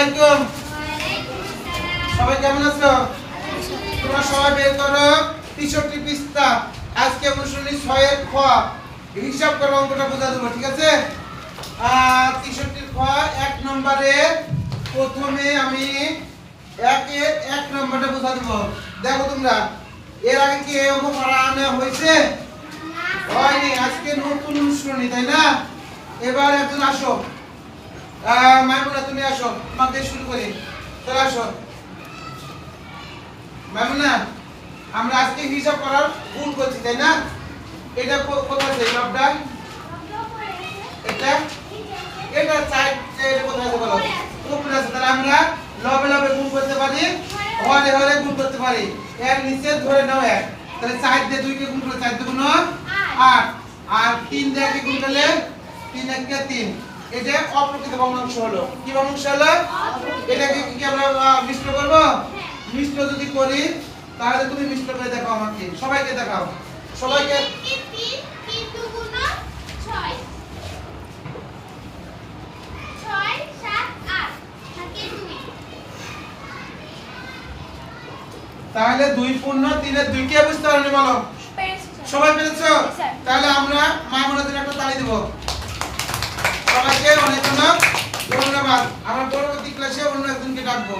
আলাইকুম সবাই কেমন আছো? তোমরা সবাই বের করো। তেষট্টি পৃষ্ঠা আজকে অনুশীলনী ছয়ের খ। হিসাব করে অঙ্কটা বোঝা দেবো, ঠিক আছে? তেষট্টির খ এক নম্বরে প্রথমে আমি একের এক নম্বরটা বোঝা দেবো। দেখো তোমরা, এর আগে কি এই অঙ্ক করা আনা হয়েছে? হয়নি, আজকে নতুন অনুশীলনী তাই না? এবার একজন আসো। মাইমুনা তুমি আসো। তোমাকে শুরু করি। চলে আসো। মাইমুনা আমরা আজকে হিসাব করার ভুল করছি, তাই না? এটা কোথায় আছে লবটা এটা? এটা সাইড কোথায় আছে বলো? উপরে আছে। তাহলে আমরা লবে লবে গুণ করতে পারি, হরে হরে গুণ করতে পারি। এর নিচে ধরে নাও এক। তাহলে সাইড দিয়ে দুইকে গুণ করলে চার দুগুণ আট। আর তিন দিয়ে গুণ করলে তিন একে তিন। এটা অপ্রকৃত ভগ্নাংশ হলো। কি ভগ্নাংশ হলো? এটাকে কি আমরা মিশ্র করব? মিশ্র যদি করি তাহলে তুমি মিশ্র করে দেখাও আমাকে। সবাইকে দেখাও। সবাইকে। তাহলে দুই পূর্ণ তিনের দুই কে বুঝতে পারনি বলো সবাই পেরেছ। তাহলে আমরা আমার পরবর্তী ক্লাসে অন্য একজনকে ডাকবো।